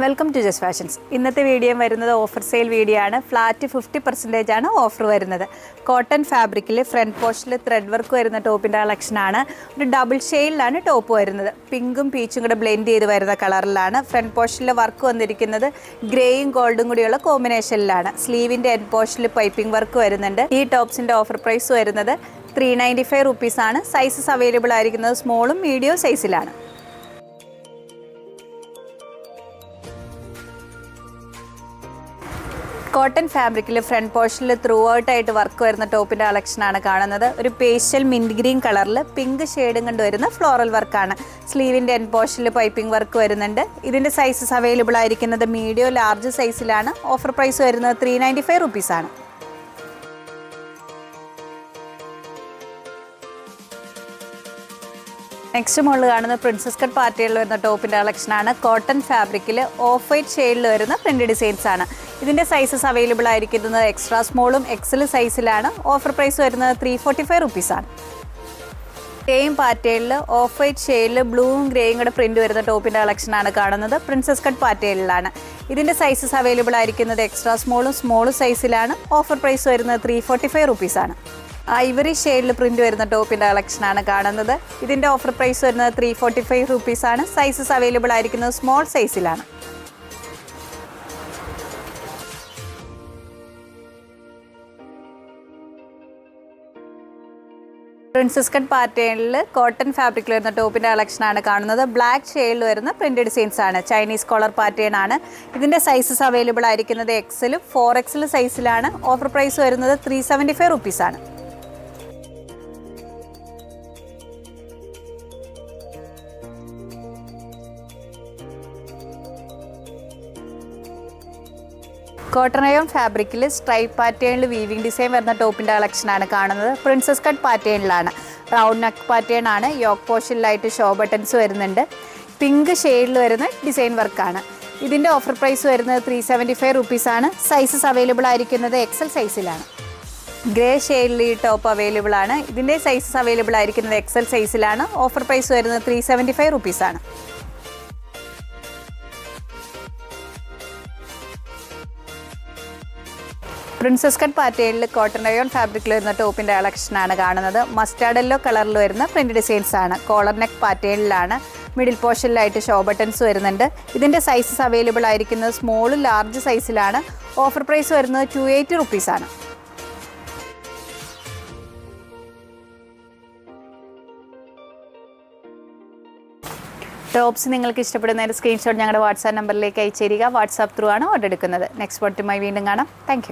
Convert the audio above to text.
Welcome to just fashions. ഇന്നത്തെ video വരുന്നത് offer sale video ആണ്. ഫ്ലാറ്റ് ഫിഫ്റ്റി പെർസെന്റേജ് ആണ് ഓഫർ വരുന്നത്. കോട്ടൺ ഫാബ്രിക്കിൽ ഫ്രണ്ട് പോസ്റ്റിൽ ത്രെഡ് വർക്ക് വരുന്ന ടോപ്പിന്റെ കളക്ഷനാണ് ഒരു ഡബിൾ ഷെയ്ഡിലാണ് ടോപ്പ് വരുന്നത്. പിങ്കും പീച്ചും കൂടെ ബ്ലെൻഡ് ചെയ്ത് വരുന്ന കളറിലാണ്. ഫ്രണ്ട് പോസ്റ്റിലെ വർക്ക് വന്നിരിക്കുന്നത് ഗ്രേയും ഗോൾഡും കൂടിയുള്ള കോമ്പിനേഷനിലാണ്. സ്ലീവിന്റെ എൻഡ് പോസ്റ്റിൽ പൈപ്പിംഗ് വർക്ക് വരുന്നുണ്ട്. ഈ ടോപ്സിന്റെ ഓഫർ പ്രൈസ് വരുന്നത് ത്രീ നയന്റി ഫൈവ് റുപ്പീസാണ് സൈസസ് അവൈലബിൾ ആയിരിക്കുന്നത് സ്മോളും മീഡിയം സൈസിലാണ് കോട്ടൺ ഫാബ്രിക്കിൽ ഫ്രണ്ട് പോർഷനിൽ ത്രൂ ഔട്ട് ആയിട്ട് വർക്ക് വരുന്ന ടോപ്പിന്റെ കളക്ഷനാണ് കാണുന്നത്. ഒരു പേഷ്യൽ മിന്റ് ഗ്രീൻ കളറിൽ പിങ്ക് ഷെയ്ഡും കൊണ്ട് വരുന്ന ഫ്ലോറൽ വർക്കാണ് സ്ലീവിന്റെ എൻ പോർഷനിൽ പൈപ്പിംഗ് വർക്ക് വരുന്നുണ്ട്. ഇതിന്റെ സൈസസ് അവൈലബിൾ ആയിരിക്കുന്നത് മീഡിയം ലാർജ് സൈസിലാണ് ഓഫർ പ്രൈസ് വരുന്നത് ത്രീ നയന്റി ഫൈവ് റുപ്പീസാണ് നെക്സ്റ്റ് മുകളിൽ കാണുന്ന പ്രിൻസസ് കട്ട് പാർട്ടിയിൽ വരുന്ന ടോപ്പിന്റെ കളക്ഷനാണ് കോട്ടൺ ഫാബ്രിക്കിൽ ഓഫ് വൈറ്റ് ഷെയ്ഡിൽ വരുന്ന പ്രിന്റ് ഡിസൈൻസ് ആണ്. ഇതിന്റെ സൈസസ് അവൈലബിൾ ആയിരിക്കുന്നത് എക്സ്ട്രാ സ്മോളും എക്സൽ സൈസിലാണ് ഓഫർ പ്രൈസ് വരുന്നത് ത്രീ ഫോർട്ടി ഫൈവ് റുപ്പീസാണ് സെയിം പാറ്റേണിൽ ഓഫ് വൈറ്റ് ഷെയ്ഡിൽ ബ്ലൂവും ഗ്രേയും കൂടെ പ്രിന്റ് വരുന്ന ടോപ്പിന്റെ കളക്ഷനാണ് കാണുന്നത്. പ്രിൻസസ് കട്ട് പാറ്റേണിലാണ് ഇതിന്റെ സൈസസ് അവൈലബിൾ ആയിരിക്കുന്നത് എക്സ്ട്രാ സ്മോളും സ്മോളും സൈസിലാണ് ഓഫർ പ്രൈസ് വരുന്നത് ത്രീ ഫോർട്ടി ഫൈവ് റുപ്പീസാണ് ഐവറി ഷെയ്ഡിൽ പ്രിന്റ് വരുന്ന ടോപ്പിന്റെ കളക്ഷനാണ് കാണുന്നത്. ഇതിന്റെ ഓഫർ പ്രൈസ് വരുന്നത് ത്രീ ഫോർട്ടി ഫൈവ് റുപ്പീസാണ് സൈസസ് അവൈലബിൾ ആയിരിക്കുന്നത് സ്മോൾ സൈസിലാണ് പ്രിൻസസ് കട്ട് പാറ്റേണിൽ കോട്ടൺ ഫാബ്രിക്കിൽ വരുന്ന ടോപ്പിന്റെ കളക്ഷനാണ് കാണുന്നത്. ബ്ലാക്ക് ഷെയ്ഡിൽ വരുന്ന പ്രിന്റ് ഡിസൈൻസ് ആണ്. ചൈനീസ് കോളർ പാറ്റേൺ ആണ്. ഇതിന്റെ സൈസസ് അവൈലബിൾ ആയിരിക്കുന്നത് എക്സിലും ഫോർ എക്സിൽ സൈസിലാണ് ഓഫർ പ്രൈസ് വരുന്നത് ത്രീ സെവന്റി ഫൈവ് റുപ്പീസാണ് കോട്ടൺ അയോൺ ഫാബ്രിക്കിൽ സ്ട്രൈപ്പ് പാറ്റേണിൽ വീവിംഗ് ഡിസൈൻ വരുന്ന ടോപ്പിന്റെ കളക്ഷനാണ് കാണുന്നത്. പ്രിൻസസ് കട്ട് പാറ്റേണിലാണ് റൗണ്ട് നെക്ക് പാറ്റേൺ ആണ്. യോക്ക് പോഷനിലായിട്ട് ഷോ ബട്ടൺസ് വരുന്നുണ്ട്. പിങ്ക് ഷെയ്ഡിൽ വരുന്ന ഡിസൈൻ വർക്കാണ് ഇതിന്റെ ഓഫർ പ്രൈസ് വരുന്നത് ത്രീ സെവന്റി ഫൈവ് റുപ്പീസാണ് സൈസസ് അവൈലബിൾ ആയിരിക്കുന്നത് എക്സൽ സൈസിലാണ് ഗ്രേ ഷെയ്ഡിൽ ഈ ടോപ്പ് അവൈലബിൾ ആണ്. ഇതിന്റെ സൈസസ് അവൈലബിൾ ആയിരിക്കുന്നത് എക്സൽ സൈസിലാണ് ഓഫർ പ്രൈസ് വരുന്നത് ത്രീ സെവന്റി ഫൈവ് റുപ്പീസാണ് പ്രിൻസസ് കട്ട് പാറ്റേണിൽ കോട്ടൺ അയോൺ ഫാബ്രിക്കിൽ വരുന്ന ടോപ്പിന്റെ കളക്ഷനാണ് കാണുന്നത്. മസ്റ്റാർഡ് യെല്ലോ കളറിൽ വരുന്ന പ്രിന്റ് ഡിസൈൻസ് ആണ്. കോളർ നെക്ക് പാറ്റേണിലാണ്. മിഡിൽ പോർഷനിലായിട്ട് ഷോ ബട്ടൺസ് വരുന്നുണ്ട്. ഇതിന്റെ സൈസസ് അവൈലബിൾ ആയിരിക്കുന്നത് സ്മോൾ ലാർജ് സൈസിലാണ് ഓഫർ പ്രൈസ് വരുന്നത് ടു എയ്റ്റി റുപ്പീസാണ് ടോപ്സ് നിങ്ങൾക്ക് ഇഷ്ടപ്പെടുന്ന ഒരു സ്ക്രീൻഷോട്ട് ഞങ്ങളുടെ വാട്സാപ്പ് നമ്പറിലേക്ക് അയച്ചു തരിക. വാട്സാപ്പ് ത്രൂ ആണ് ഓർഡർ എടുക്കുന്നത്. നെക്സ്റ്റ് മൈ വീണ്ടും കാണാം. താങ്ക്